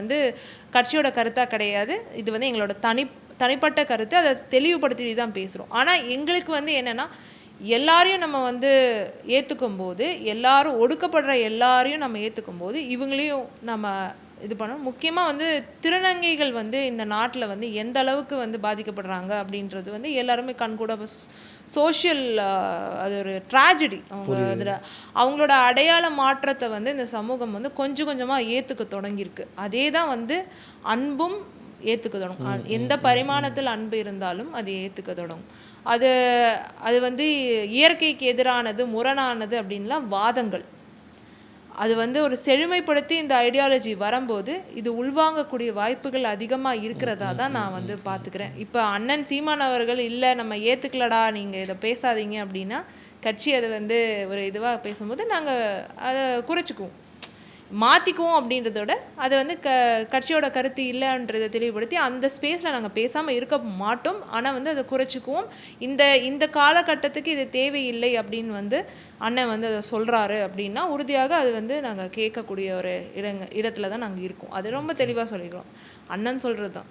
வந்து கட்சியோட கருத்தாக கிடையாது. இது வந்து எங்களோட தனி தனிப்பட்ட கருத்து. அதை தெளிவுபடுத்தி தான் பேசுகிறோம் ஆனால் எங்களுக்கு வந்து என்னென்னா எல்லாரையும் நம்ம வந்து ஏற்றுக்கும் போது எல்லாரும் ஒடுக்கப்படுற எல்லாரையும் நம்ம ஏற்றுக்கும் போது இவங்களையும் நம்ம இது பண்ணணும். முக்கியமாக வந்து திருநங்கைகள் வந்து இந்த நாட்டில் வந்து எந்த அளவுக்கு வந்து பாதிக்கப்படுறாங்க அப்படின்றது வந்து எல்லாருமே கண்கூட சோஷியல் அது ஒரு ட்ராஜடி அவங்க அதில் அவங்களோட அடையாள மாற்றத்தை வந்து இந்த சமூகம் வந்து கொஞ்சம் கொஞ்சமாக ஏற்றுக்க தொடங்கியிருக்கு. அதே தான் வந்து அன்பும் ஏற்றுக்க தொடங்கும். எந்த பரிமாணத்தில் அன்பு இருந்தாலும் அது ஏற்றுக்க தொடங்கும். அது அது வந்து இயற்கைக்கு எதிரானது முரணானது அப்படின்லாம் வாதங்கள். அது வந்து ஒரு செழுமைப்படுத்தி இந்த ஐடியாலஜி வரும்போது இது உள்வாங்கக்கூடிய வாய்ப்புகள் அதிகமாக இருக்கிறதா தான் நான் வந்து பார்த்துக்கிறேன். இப்போ அண்ணன் சீமான் அவர்கள் இல்லை நம்ம ஏற்றுக்கலடா நீங்கள் இதை பேசாதீங்க அப்படின்னா கட்சி அதை வந்து ஒரு இதுவாக பேசும்போது நாங்கள் அதை குறைச்சிக்குவோம். மாற்றிக்குவோம் அப்படின்றத விட அதை வந்து க கட்சியோட கருத்து இல்லைன்றதை தெளிவுபடுத்தி அந்த ஸ்பேஸில் நாங்கள் பேசாமல் இருக்க மாட்டோம். ஆனால் வந்து அதை குறைச்சிக்குவோம். இந்த இந்த காலகட்டத்துக்கு இது தேவையில்லை அப்படின்னு வந்து அண்ணன் வந்து அதை சொல்கிறாரு அப்படின்னா உறுதியாக அது வந்து நாங்கள் கேட்கக்கூடிய ஒரு இடங்க இடத்துல தான் நாங்கள் இருக்கோம். அது ரொம்ப தெளிவாக சொல்லிக்கிறோம். அண்ணன் சொல்கிறது தான்